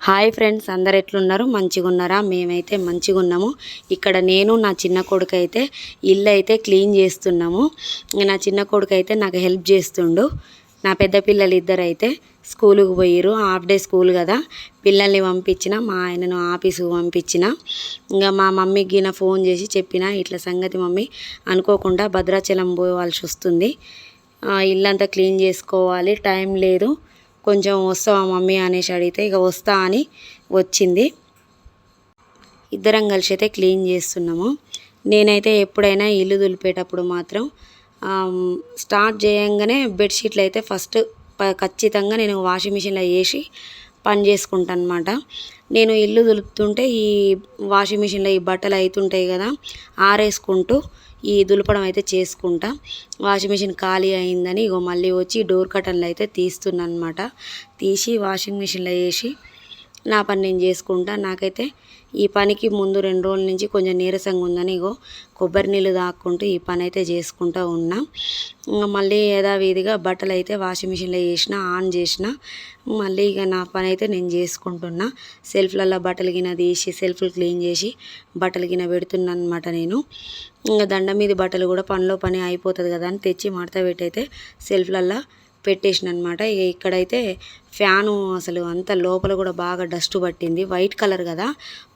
Hi friends అందరు ఎట్లున్నారు? మంచిగా ఉన్నారా మేమైతే మంచిగా ఉన్నాము ఇక్కడ నేను నా చిన్న కొడుకు అయితే ఇల్లు అయితే క్లీన్ చేస్తున్నాము. నా చిన్న కొడుకు అయితే నాకు హెల్ప్ చేస్తుండు. నా పెద్ద పిల్లలు ఇద్దరు అయితే స్కూలుకు పోయిరు హాఫ్ డే స్కూల్ కదా. పిల్లల్ని పంపించిన మా ఆయనను ఆఫీసుకు పంపించిన. ఇంకా మా మమ్మీకి గిన ఫోన్ చేసి చెప్పిన ఇట్లా సంగతి మమ్మీ అనుకోకుండా భద్రాచలం పోవాల్సి వస్తుంది. ఇల్లంతా క్లీన్ చేసుకోవాలి టైం లేదు. కొంచెం వస్తావా మమ్మీ అనేసి అడిగితే ఇక వస్తా అని వచ్చింది. ఇద్దరం కలిసి అయితే క్లీన్ చేస్తున్నాము. నేనైతే ఎప్పుడైనా ఇల్లు దులిపేటప్పుడు మాత్రం స్టార్ట్ చేయంగానే బెడ్షీట్లు అయితే ఫస్ట్ ప- ఖచ్చితంగా నేను వాషింగ్ మిషన్లో వేసి పని చేసుకుంటాను అనమాట నేను ఇల్లు దులుపుతుంటే ఈ వాషింగ్ మిషన్లో ఈ బట్టలు అవుతుంటాయి కదా ఆరేసుకుంటూ ఈ దులపడం అయితే చేసుకుంటా. వాషింగ్ మిషన్ ఖాళీ అయిందని ఇగో మళ్ళీ వచ్చి డోర్ కటన్లు అయితే తీస్తున్నాను అనమాట తీసి వాషింగ్ మిషన్లో వేసి నా పని నేను చేసుకుంటా. నాకైతే ఈ పనికి ముందు రెండు రోజుల నుంచి కొంచెం నీరసంగా ఉందని ఇగో కొబ్బరి నీళ్ళు తాక్కుంటూ ఈ పని అయితే చేసుకుంటూ ఉన్నా. ఇంకా మళ్ళీ యథావిధిగా బట్టలు అయితే వాషింగ్ మిషన్లో వేసిన ఆన్ చేసిన మళ్ళీ ఇక నా పని అయితే నేను చేసుకుంటున్నా. సెల్ఫ్లలో బట్టలు గిన తీసి సెల్ఫ్లు క్లీన్ చేసి బట్టలు గిన పెడుతున్నాను అనమాట నేను. ఇంకా దండ మీద బట్టలు కూడా పనిలో పని అయిపోతుంది కదా అని తెచ్చి మడత పెట్టి అయితే సెల్ఫ్లల్లో పెట్టేసిన అనమాట ఇక ఇక్కడైతే ఫ్యాను అసలు అంత లోపల కూడా బాగా డస్ట్ పట్టింది. వైట్ కలర్ కదా.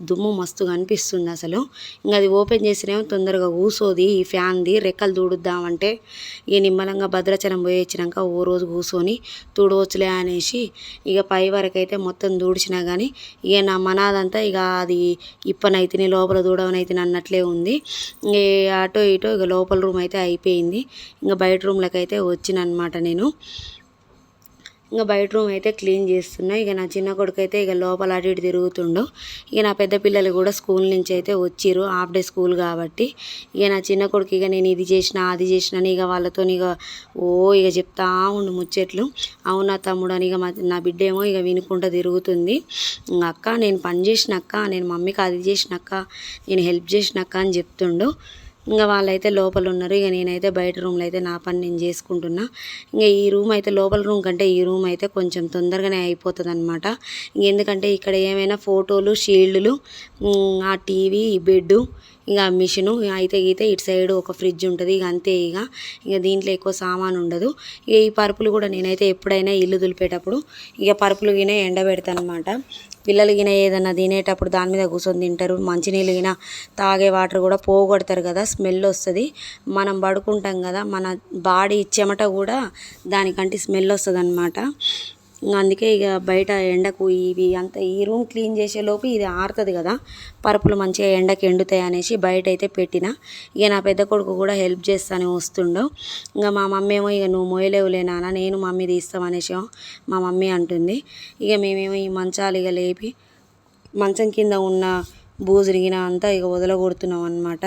దుమ్ము మస్తుగా అనిపిస్తుంది అసలు. ఇంకా అది ఓపెన్ చేసినేమో తొందరగా కూసోది ఈ ఫ్యాన్ది. రెక్కలు దూడుద్దామంటే ఇక నిమ్మలంగా భద్రాచలం పోయి వచ్చినాక ఓ రోజు కూర్చొని తుడవచ్చులే అనేసి ఇక పై వరకు అయితే మొత్తం దూడిచినా కానీ ఇక నా మనాదంతా ఇక అది ఇప్పనైతేనే లోపల దూడవనైతే అన్నట్లే ఉంది. ఇంక అటో ఇటో ఇక లోపల రూమ్ అయితే అయిపోయింది. ఇంకా బయట రూమ్లకైతే వచ్చిన అనమాట నేను. ఇంకా బయట రూమ్ అయితే క్లీన్ చేస్తున్నా. ఇక నా చిన్న కొడుకు అయితే ఇక లోపల అటు ఇటు తిరుగుతుండు. ఇక నా పెద్ద పిల్లలు కూడా స్కూల్ నుంచి అయితే వచ్చిర్రు. హాఫ్ డే స్కూల్ కాబట్టి. ఇక నా చిన్న కొడుకు ఇక నేను ఇది చేసిన అది చేసిన అని ఇక వాళ్ళతో ఇక ఓ ఇక చెప్తా ఉండు ముచ్చట్లు. అవునా తమ్ముడు అని ఇక మా నా బిడ్డ ఏమో ఇక వినుకుంటూ తిరుగుతుంది. అక్క నేను పని చేసినక్క నేను మమ్మీకి అది చేసినక్క నేను హెల్ప్ చేసినక్క అని చెప్తుండు. ఇంకా వాళ్ళైతే లోపల ఉన్నారు ఇక నేనైతే బయట రూమ్లో అయితే నా పని నేను చేసుకుంటున్నా. ఇంకా ఈ రూమ్ అయితే లోపల రూమ్ కంటే ఈ రూమ్ అయితే కొంచెం తొందరగానే అయిపోతుంది అనమాట ఎందుకంటే ఇక్కడ ఏమైనా ఫోటోలు షీల్డ్లు ఆ టీవీ ఈ ఇక మిషను అయితే గీతే ఇటు సైడ్ ఒక ఫ్రిడ్జ్ ఉంటుంది ఇక అంతే ఇక. ఇక దీంట్లో ఎక్కువ సామాన్ ఉండదు. ఇక ఈ పరుపులు కూడా నేనైతే ఎప్పుడైనా ఇల్లు దులిపేటప్పుడు ఇక పరుపులు గినే ఎండబెడతాను అనమాట పిల్లలు గిన ఏదన్నా తినేటప్పుడు దాని మీద కూర్చొని తింటారు. మంచినీళ్ళు గిన తాగే వాటర్ కూడా పోగొడతారు కదా స్మెల్ వస్తుంది. మనం పడుకుంటాం కదా మన బాడీ చెమట కూడా దానికంటే స్మెల్ వస్తుంది అనమాట అందుకే ఇక బయట ఎండకు ఇవి అంత ఈ రూమ్ క్లీన్ చేసే లోపు ఇది ఆరుతుంది కదా. పరుపులు మంచిగా ఎండకి ఎండుతాయి అనేసి బయట అయితే పెట్టిన. ఇక నా పెద్ద కొడుకు కూడా హెల్ప్ చేస్తానే వస్తుండో. ఇంకా మా మమ్మీ ఏమో ఇక నువ్వు మోయలేవులే నాన్న నేను మమ్మీ తీస్తామనేసి మా మమ్మీ అంటుంది. ఇక మేమేమో ఈ మంచాలు ఇక లేపి మంచం కింద ఉన్న బూజురిగిన అంతా ఇక వదలగొడుతున్నాం అనమాట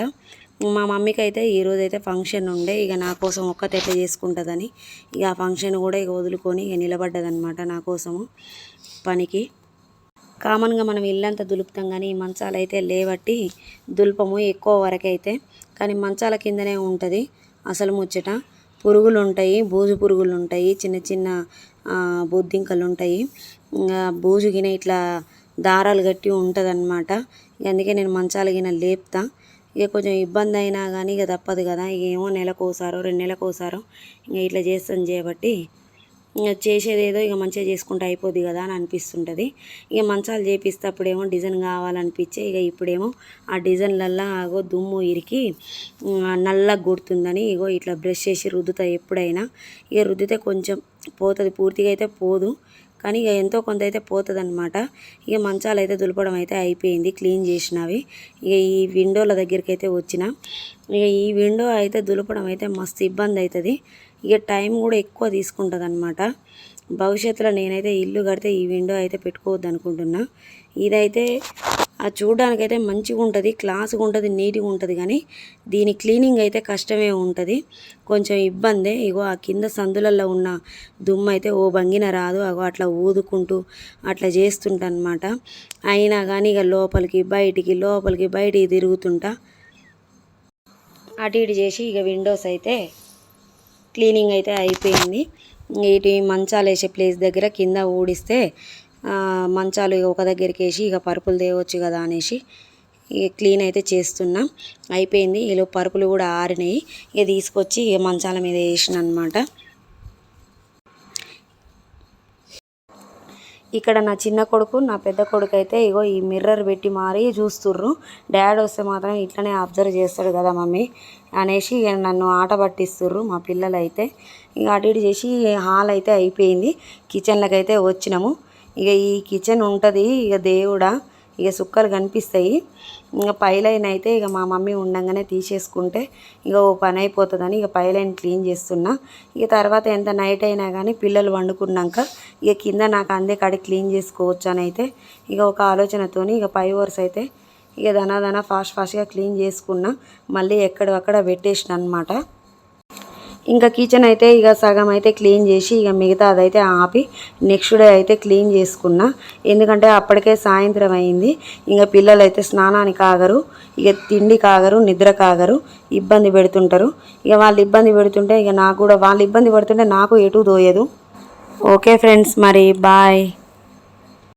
మా మమ్మీకి అయితే ఈరోజు అయితే ఫంక్షన్ ఉండే. ఇక నా కోసం ఒక్కతే ఎట్లా చేసుకుంటుందని ఇక ఆ ఫంక్షన్ కూడా ఇక వదులుకొని ఇక నిలబడ్డదనమాట నా కోసము పనికి. కామన్గా మనం ఇల్లంతా దులుపుతాం కానీ ఈ మంచాలు అయితే లేవట్టి దులుపము ఎక్కువ వరకు అయితే కానీ మంచాల కిందనే ఉంటుంది అసలు ముచ్చట. పురుగులు ఉంటాయి బూజు పురుగులు ఉంటాయి చిన్న చిన్న బొద్దింకలు ఉంటాయి ఇంకా బూజు గిన ఇట్లా దారాలు కట్టి ఉంటుంది అనమాట అందుకే నేను మంచాల గిన లేపుతా. ఇక కొంచెం ఇబ్బంది అయినా కానీ ఇక తప్పదు కదా. ఇక ఏమో నెలకోసారో రెండు నెలకోసారో ఇంకా ఇట్లా చేస్తాను చేయబట్టి ఇంకా చేసేది ఏదో ఇక మంచిగా చేసుకుంటే అయిపోద్ది కదా అని అనిపిస్తుంటుంది. ఇక మంచాలు చేపిస్తే అప్పుడేమో డిజైన్ కావాలనిపించే ఇక ఇప్పుడేమో ఆ డిజైన్లల్లో ఆగో దుమ్ము ఇరికి నల్లగా గుర్తుందని ఇగో ఇట్లా బ్రష్ చేసి రుద్దుతా ఎప్పుడైనా. ఇక రుద్దితే కొంచెం పోతుంది. పూర్తిగా అయితే పోదు. కానీ ఇక ఎంతో కొంత అయితే పోతుందన్నమాట. ఇక మంచాలు అయితే దులపడం అయితే అయిపోయింది క్లీన్ చేసినవి. ఇక ఈ విండోల దగ్గరికి అయితే వచ్చిన. ఇక ఈ విండో అయితే దులపడం అయితే మస్తు ఇబ్బంది అవుతుంది ఇక టైం కూడా ఎక్కువ తీసుకుంటుంది అనమాట భవిష్యత్తులో నేనైతే ఇల్లు కడితే ఈ విండో అయితే పెట్టుకోవద్దు అనుకుంటున్నా ఇదైతే అది చూడడానికైతే మంచిగా ఉంటుంది క్లాస్గా ఉంటుంది నీట్గా ఉంటుంది కానీ దీని క్లీనింగ్ అయితే కష్టమే ఉంటుంది. కొంచెం ఇబ్బందే. ఇగో ఆ కింద సందులలో ఉన్న దుమ్ము అయితే ఓ భంగిన రాదు. అగో అట్లా ఊదుకుంటూ అట్లా చేస్తుంటనమాట అయినా కానీ ఇక లోపలికి బయటికి లోపలికి బయటికి తిరుగుతుంటా. అటు ఇటు చేసి ఇక విండోస్ అయితే క్లీనింగ్ అయితే అయిపోయింది. ఇటు మంచాలు వేసే ప్లేస్ దగ్గర కింద ఊడిస్తే మంచాలు ఇక ఒక దగ్గరికి వేసి ఇక పరుపులు తేవచ్చు కదా అనేసి ఇక క్లీన్ అయితే చేస్తున్నా. అయిపోయింది. ఈలో పరుపులు కూడా ఆరినాయి. ఇక తీసుకొచ్చి ఇక మంచాల మీద వేసిన అనమాట ఇక్కడ నా చిన్న కొడుకు నా పెద్ద కొడుకు అయితే ఇగో ఈ మిర్రర్ పెట్టి మారి చూస్తుర్రు. డాడ్ వస్తే మాత్రం ఇట్లనే అబ్జర్వ్ చేస్తాడు కదా మమ్మీ అనేసి ఇక నన్ను ఆట పట్టిస్తుర్రు మా పిల్లలు అయితే ఇక అటు ఇటు చేసి హాల్ అయితే అయిపోయింది. కిచెన్లకు అయితే వచ్చినాము. ఇక ఈ కిచెన్ ఉంటుంది ఇక దేవుడా ఇక సుక్కలు కనిపిస్తాయి. ఇంకా పైలైన్ అయితే ఇక మా మమ్మీ ఉండంగానే తీసేసుకుంటే ఇక ఓ పని అయిపోతుందని ఇక పైలైన్ క్లీన్ చేస్తున్నా. ఇక తర్వాత ఎంత నైట్ అయినా కానీ పిల్లలు వండుకున్నాక ఇక కింద నాకు అందే కాడి క్లీన్ చేసుకోవచ్చు అని అయితే ఇక ఒక ఆలోచనతోని ఇక పై వర్స్ అయితే ఇక దనాదన ఫాస్ట్ ఫాస్ట్గా క్లీన్ చేసుకున్నా. మళ్ళీ ఎక్కడక్కడ పెట్టేసిన అనమాట ఇంకా కిచెన్ అయితే ఇక సగం అయితే క్లీన్ చేసి ఇక మిగతా అదైతే ఆపి నెక్స్ట్ డే అయితే క్లీన్ చేసుకున్నా. ఎందుకంటే అప్పటికే సాయంత్రం అయింది. ఇంకా పిల్లలు అయితే స్నానానికి ఆగరు. ఇక తిండి కాగరు నిద్ర కాగరు. ఇబ్బంది పెడుతుంటారు. ఇక వాళ్ళు ఇబ్బంది పెడుతుంటే ఇక నాకు కూడా వాళ్ళు ఇబ్బంది పడుతుంటే నాకు ఎటు దోయదు. ఓకే ఫ్రెండ్స్ మరి బాయ్